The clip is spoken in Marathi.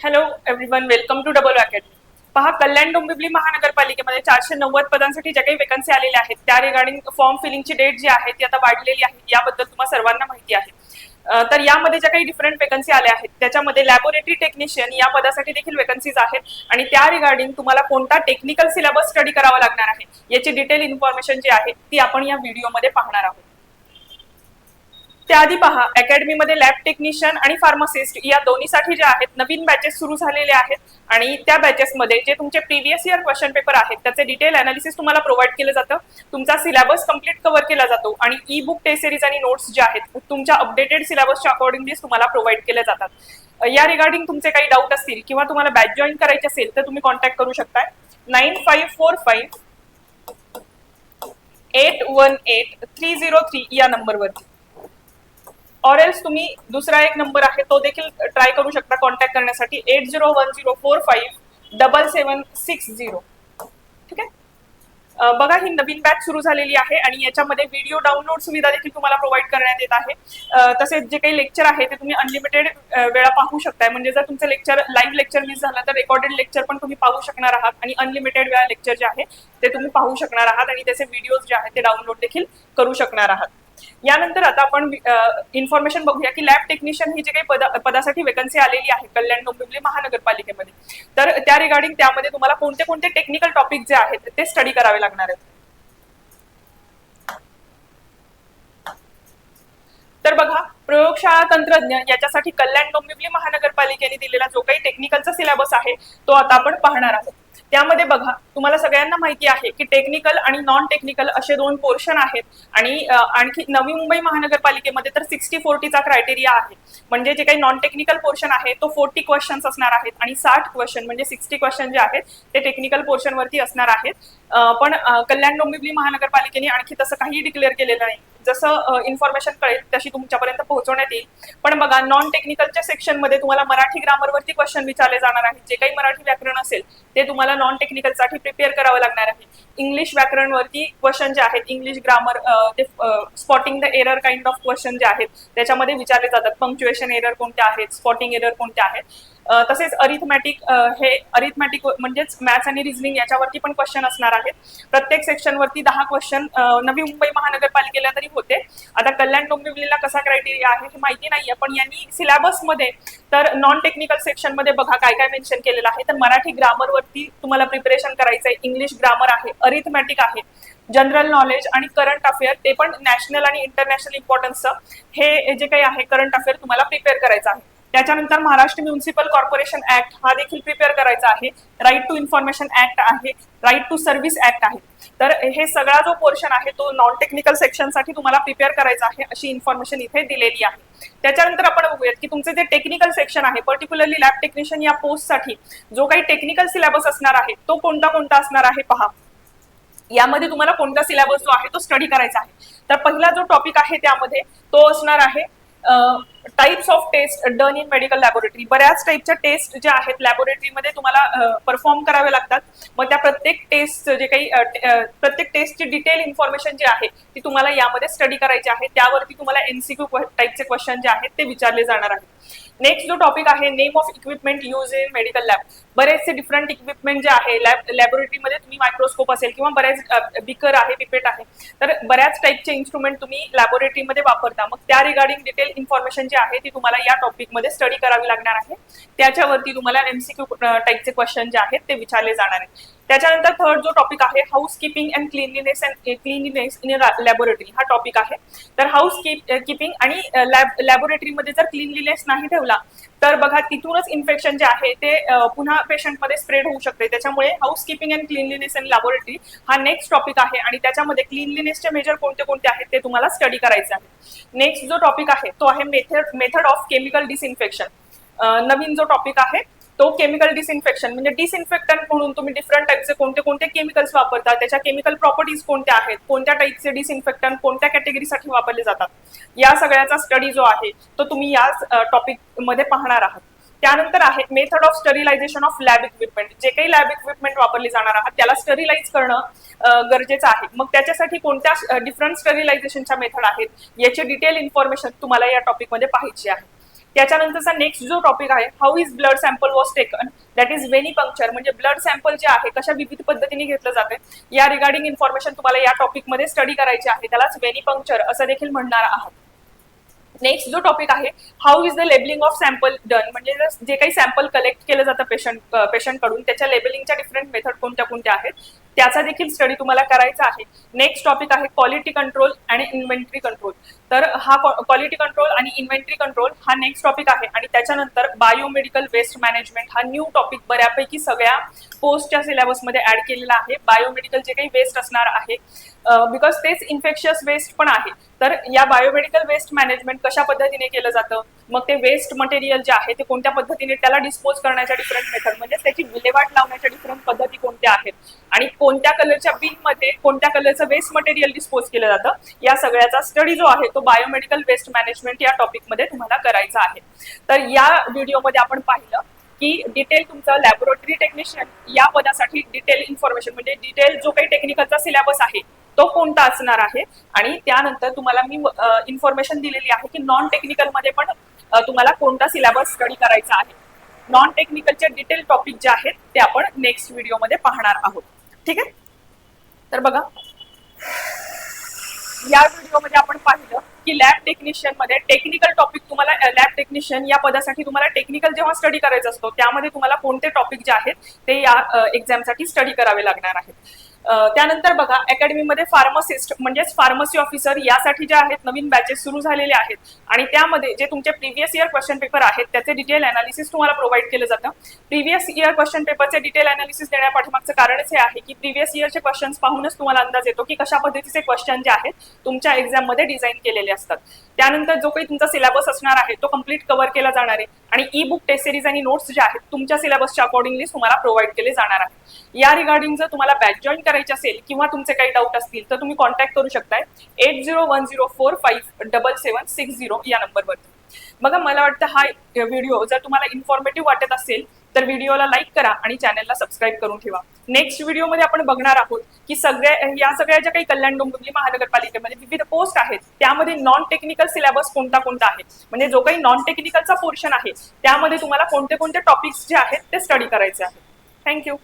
Hello everyone welcome to double वॅकेट पहा कल्याण डोंबिवली महानगरपालिकेमध्ये चारशे नव्वद पदांसाठी ज्या काही वेकन्सी आलेल्या आहेत त्या रिगार्डिंग फॉर्म फिलिंगची डेट जी आहे ती आता वाढलेली आहे. याबद्दल तुम्हाला सर्वांना माहिती आहे. तर यामध्ये ज्या काही डिफरंट वेकन्सी आल्या आहेत त्याच्यामध्ये लॅबोरेटरी टेक्निशियन या पदासाठी देखील वेकन्सीज आहेत आणि त्या रिगार्डिंग तुम्हाला कोणता टेक्निकल सिलेबस स्टडी करावा लागणार आहे याची डिटेल इन्फॉर्मेशन जी आहे ती आपण या व्हिडिओमध्ये पाहणार आहोत. त्याआधी पहा अकॅडमीमध्ये लॅब टेक्निशियन आणि फार्मासिस्ट या दोन्हीसाठी जे आहेत नवीन बॅचेस सुरू झालेले आहेत. आणि त्या बॅचेसमध्ये जे तुमचे प्रिव्हियस इयर क्वेश्चन पेपर आहेत त्याचे डिटेल अनालिसिस तुम्हाला प्रोव्हाइड केलं जातं. तुमचा सिलेबस कंप्लीट कव्हर केला जातो आणि ई बुक टेस्ट सिरीज आणि नोट्स जे आहेत तुमच्या अपडेटेड सिलेबसच्या अकॉर्डिंगली तुम्हाला प्रोव्हाइड केले जातात. या रिगार्डिंग तुमचे काही डाऊट असतील किंवा तुम्हाला बॅच जॉईन करायचे असेल तर तुम्ही कॉन्टॅक्ट करू शकताय. Nine five four five eight one eight three zero three या नंबरवरती ऑर एल्स तुम्ही दुसरा एक नंबर आहे तो देखील ट्राय करू शकता कॉन्टॅक्ट करण्यासाठी. Eight zero one zero four five double seven six zero ठीक आहे? बघा ही नवीन बॅच सुरू झालेली आहे आणि याच्यामध्ये व्हिडिओ डाउनलोड सुविधा देखील तुम्हाला प्रोव्हाइड करण्यात येत आहे. तसेच जे काही लेक्चर आहे ते तुम्ही अनलिमिटेड वेळा पाहू शकताय. म्हणजे जर तुमचं लेक्चर लाईव्ह लेक्चर मिस झालं तर रेकॉर्डेड लेक्चर पण तुम्ही पाहू शकणार आहात. आणि अनलिमिटेड वेळा लेक्चर जे आहे ते तुम्ही पाहू शकणार आहात. आणि त्याचे व्हिडिओज जे आहेत ते डाउनलोड देखील करू शकणार आहात. यानंतर आता आपण इन्फॉर्मेशन बघूया की लॅब टेक्निशियन ही जी काही पदा पदासाठी वेकन्सी आलेली आहे कल्याण डोंबिवली महानगरपालिकेमध्ये तर त्या रिगार्डिंग त्यामध्ये तुम्हाला कोणते कोणते टेक्निकल टॉपिक जे आहेत ते स्टडी करावे लागणार आहेत. तर बघा प्रयोगशाळा तंत्रज्ञ याच्यासाठी कल्याण डोंबिवली महानगरपालिकेने दिलेला जो काही टेक्निकलचा सिलेबस आहे तो आता आपण पाहणार आहोत. त्यामध्ये बघा तुम्हाला सगळ्यांना माहिती आहे की टेक्निकल आणि नॉन टेक्निकल असे दोन पोर्शन आहेत. आणि आणखी नवी मुंबई महानगरपालिकेमध्ये तर सिक्स्टी फोर्टीचा क्रायटेरिया आहे. म्हणजे जे काही नॉन टेक्निकल पोर्शन आहे तो फोर्टी क्वेश्चन्स असणार आहेत आणि साठ क्वेश्चन म्हणजे सिक्स्टी क्वेश्चन जे आहेत ते टेक्निकल पोर्शनवरती असणार आहेत. पण कल्याण डोंबिवली महानगरपालिकेने आणखी तसं काही डिक्लेअर केलेलं नाही. जसं इन्फॉर्मेशन कळेल तशी तुमच्यापर्यंत पोहोचवण्यात येईल. पण बघा नॉन टेक्निकलच्या सेक्शनमध्ये तुम्हाला मराठी ग्रामरवरती क्वेश्चन विचारले जाणार आहेत. जे काही मराठी व्याकरण असेल ते तुम्हाला नॉन टेक्निकलसाठी प्रिपेअर करावं लागणार आहे. इंग्लिश व्याकरणवरती क्वेश्चन जे आहेत इंग्लिश ग्रामर ते spotting the error kind of question जे आहेत त्याच्यामध्ये विचारले जातात. पंक्च्युएशन एरर कोणत्या आहेत? स्पॉटिंग एरर कोणत्या आहेत? तसेच अरिथमॅटिक हे अरिथमॅटिक म्हणजेच मॅथ्स आणि रिझनिंग याच्यावरती पण क्वेश्चन असणार आहेत. प्रत्येक सेक्शनवरती दहा क्वेश्चन नवी मुंबई महानगरपालिकेला तरी होते. आता कल्याण डोंबिवलीला कसा क्रायटेरिया आहे हे माहिती नाहीये पण यांनी सिलेबसमध्ये तर नॉन टेक्निकल सेक्शनमध्ये बघा काय काय मेन्शन केलेलं आहे. तर मराठी ग्रामरवरती तुम्हाला प्रिपरेशन करायचं आहे इंग्लिश ग्रामर आहे अरिथमॅटिक आहे. जनरल नॉलेज आणि करंट अफेअर ते पण नॅशनल आणि इंटरनॅशनल इम्पॉर्टन्सचं हे जे काही आहे करंट अफेअर तुम्हाला प्रिपेअर करायचं आहे. त्याच्यानंतर महाराष्ट्र म्युन्सिपल कॉर्पोरेशन ऍक्ट हा देखील प्रिपेअर करायचा आहे. राईट टू इन्फॉर्मेशन ऍक्ट आहे राईट टू सर्व्हिस ऍक्ट आहे. तर हे सगळा जो पोर्शन आहे तो नॉन टेक्निकल सेक्शनसाठी तुम्हाला प्रिपेअर करायचा आहे अशी इन्फॉर्मेशन इथे दिलेली आहे. त्याच्यानंतर आपण बघूयात की तुमचे जे टेक्निकल सेक्शन आहे पर्टिक्युलरली लॅब टेक्निशियन या पोस्टसाठी जो काही टेक्निकल सिलेबस असणार आहे तो कोणता कोणता असणार आहे पहा. यामध्ये तुम्हाला कोणता सिलेबस जो आहे तो स्टडी करायचा आहे. तर पहिला जो टॉपिक आहे त्यामध्ये तो असणार आहे types of test done in medical laboratory बऱ्याच टाईपच्या टेस्ट ज्या आहेत लॅबोरेटरीमध्ये तुम्हाला परफॉर्म करावे लागतात. मग त्या प्रत्येक टेस्ट जे काही प्रत्येक टेस्टची डिटेल इन्फॉर्मेशन जे आहे ती तुम्हाला यामध्ये स्टडी करायची आहे. त्यावरती तुम्हाला एनसीक्यू टाईपचे क्वेश्चन जे आहेत ते विचारले जाणार आहेत. नेक्स्ट जो टॉपिक आहे name of equipment use in medical lab बरेचसे डिफरंट इक्विपमेंट जे आहे लॅब लॅबोरेटरीमध्ये तुम्ही मायक्रोस्कोप असेल किंवा बऱ्याच बिकर आहे पिपेट आहे. तर बऱ्याच टाईपचे इन्स्ट्रुमेंट तुम्ही लॅबोरेटरीमध्ये वापरता. मग त्या रिगार्डिंग डिटेल इन्फॉर्मेशन जी आहे ती तुम्हाला या टॉपिकमध्ये स्टडी करावी लागणार आहे. त्याच्यावरती तुम्हाला एमसीक्यू टाईपचे क्वेश्चन जे आहेत ते विचारले जाणार आहेत. त्याच्यानंतर थर्ड जो टॉपिक आहे house keeping and cleanliness and cleanliness in laboratory हा टॉपिक आहे. तर हाऊस किपिंग eh, आणि eh, लॅब लॅबोरेटरीमध्ये जर क्लिनलीनेस नाही ठेवला तर बघा तिथूनच इन्फेक्शन जे आहे ते eh, पुन्हा पेशंटमध्ये स्प्रेड होऊ शकते. त्याच्यामुळे house keeping and cleanliness and laboratory हा नेक्स्ट टॉपिक आहे आणि त्याच्यामध्ये क्लिनलीनेसचे मेजर कोणते कोणते आहेत ते तुम्हाला स्टडी करायचे आहे. नेक्स्ट जो टॉपिक आहे तो आहे method method of chemical disinfection नवीन जो टॉपिक आहे तो केमिकल डिसइन्फेक्शन म्हणजे डिसइन्फेक्टंट म्हणून तुम्ही डिफरंट टाईपचे कोणते कोणते केमिकल्स वापरता त्याच्या केमिकल प्रॉपर्टीज कोणत्या आहेत कोणत्या टाईपचे डिसइन्फेक्टंट कोणत्या कॅटेगरीसाठी वापरले जातात या सगळ्याचा स्टडी जो आहे तो तुम्ही या टॉपिकमध्ये पाहणार आहात. त्यानंतर आहे method of sterilization of lab equipment जे काही लॅब इक्विपमेंट वापरली जाणार आहात त्याला स्टरिलाइज करणं गरजेचं आहे. मग त्याच्यासाठी कोणत्या डिफरंट स्टरिलायझेशनच्या मेथड आहेत याची डिटेल इन्फॉर्मेशन तुम्हाला या टॉपिकमध्ये पाहायची आहे. त्याच्यानंतरचा नेक्स्ट जो टॉपिक आहे how is blood sample was taken that is venipuncture म्हणजे ब्लड सॅम्पल जे आहे कशा विविध पद्धतीने घेतलं जाते? या रिगार्डिंग इन्फॉर्मेशन तुम्हाला या टॉपिकमध्ये स्टडी करायची आहे. त्यालाच वेनी पंक्चर असं देखील म्हणणार आहात. नेक्स्ट जो टॉपिक आहे how is the labelling of sample done म्हणजे जे काही सॅम्पल कलेक्ट केलं जातं पेशंट पेशंटकडून त्याच्या लेबलिंगच्या डिफरंट मेथड कोणत्या कोणत्या आहेत? त्याचा देखील स्टडी तुम्हाला करायचा आहे. नेक्स्ट टॉपिक आहे क्वालिटी कंट्रोल आणि इन्व्हेंटरी कंट्रोल तर हा क्वालिटी कंट्रोल आणि इन्व्हेंटरी कंट्रोल हा नेक्स्ट टॉपिक आहे. आणि त्याच्यानंतर बायोमेडिकल वेस्ट मॅनेजमेंट हा न्यू टॉपिक बऱ्यापैकी सगळ्या पोस्टच्या सिलेबसमध्ये ऍड केलेला आहे. बायोमेडिकल जे काही वेस्ट असणार आहे बिकॉज तेच इन्फेक्शियस वेस्ट पण आहे. तर या बायोमेडिकल वेस्ट मॅनेजमेंट कशा पद्धतीने केलं जातं? मग ते वेस्ट मटेरियल जे आहे ते कोणत्या पद्धतीने त्याला डिस्पोज करण्याच्या डिफरंट मेथड म्हणजे त्याची विल्हेवाट लावण्याच्या डिफरंट पद्धती कोणत्या आहेत? आणि कोणत्या कलरच्या बिनमध्ये कोणत्या कलरचं वेस्ट मटेरियल डिस्पोज केलं जातं या सगळ्याचा स्टडी जो आहे तो बायोमेडिकल वेस्ट मॅनेजमेंट या टॉपिकमध्ये तुम्हाला करायचा आहे. तर या व्हिडिओमध्ये आपण पाहिलं की डिटेल तुमचं लॅबोरेटरी टेक्निशियन या पदासाठी डिटेल इन्फॉर्मेशन म्हणजे डिटेल जो काही टेक्निकलचा सिलेबस आहे तो कोणता असणार आहे? आणि त्यानंतर तुम्हाला मी इन्फॉर्मेशन दिलेली आहे की नॉन टेक्निकलमध्ये पण तुम्हाला कोणता सिलेबस स्टडी करायचा आहे. नॉन टेक्निकलचे डिटेल टॉपिक जे आहेत ते आपण नेक्स्ट व्हिडिओमध्ये पाहणार आहोत. ठीक आहे? तर बघा. या व्हिडिओमध्ये आपण पाहिलं की लॅब टेक्निशियनमध्ये टेक्निकल टॉपिक तुम्हाला लॅब टेक्निशियन या पदासाठी तुम्हाला टेक्निकल जेव्हा स्टडी करायचा असतो त्यामध्ये तुम्हाला कोणते टॉपिक जे आहेत ते या एक्झामसाठी स्टडी करावे लागणार आहेत. त्यानंतर बघा अकॅडमीमध्ये फार्मसिस्ट म्हणजेच फार्मसी ऑफिसर यासाठी जे आहेत नवीन बॅचेस सुरू झालेले आहेत. आणि त्यामध्ये जे तुमचे प्रिव्हियस इयर क्वेश्चन पेपर आहेत त्याचे डिटेल अनालिसिस तुम्हाला प्रोव्हाइड केलं जातं. प्रिव्हियस इयर क्वेश्चन पेपरचे डिटेल अनालिसिस देण्यापाठीमागचं कारणच हे आहे की प्रिव्हियस इयरचे क्वेश्चन्स पाहूनच तुम्हाला अंदाज येतो की कशा पद्धतीचे क्वेश्चन जे आहेत तुमच्या एक्झाममध्ये डिझाईन केलेले असतात. त्यानंतर जो काही तुमचा सिलेबस असणार आहे तो कंप्लीट कव्हर केला जाणार आहे. आणि ई बुक टेस्ट सिरीज आणि नोट्स जे आहेत तुमच्या सिलेबसच्या अकॉर्डिंगली तुम्हाला प्रोव्हाइड केले जाणार आहे. या रिगार्डिंग जर तुम्हाला बॅच जॉईन करायची असेल किंवा तुमचे काही डाऊट असतील तर तुम्ही कॉन्टॅक्ट करू शकताय. Eight zero one zero four five double seven six zero या नंबरवरती बघा मला वाटतं हा व्हिडिओ जर तुम्हाला इन्फॉर्मेटिव्ह वाटत असेल तर व्हिडिओला लाईक करा आणि चॅनलला सबस्क्राईब करून ठेवा. नेक्स्ट व्हिडिओमध्ये आपण बघणार आहोत की सगळ्या या सगळ्या ज्या काही कल्याण डोंबिवली महानगरपालिकेमध्ये विविध पोस्ट आहेत. त्यामध्ये नॉन टेक्निकल सिलेबस कोणता कोणता आहे? म्हणजे जो काही नॉन टेक्निकलचा पोर्शन आहे त्यामध्ये तुम्हाला कोणते कोणते टॉपिक्स जे आहेत ते स्टडी करायचे आहेत थँक्यू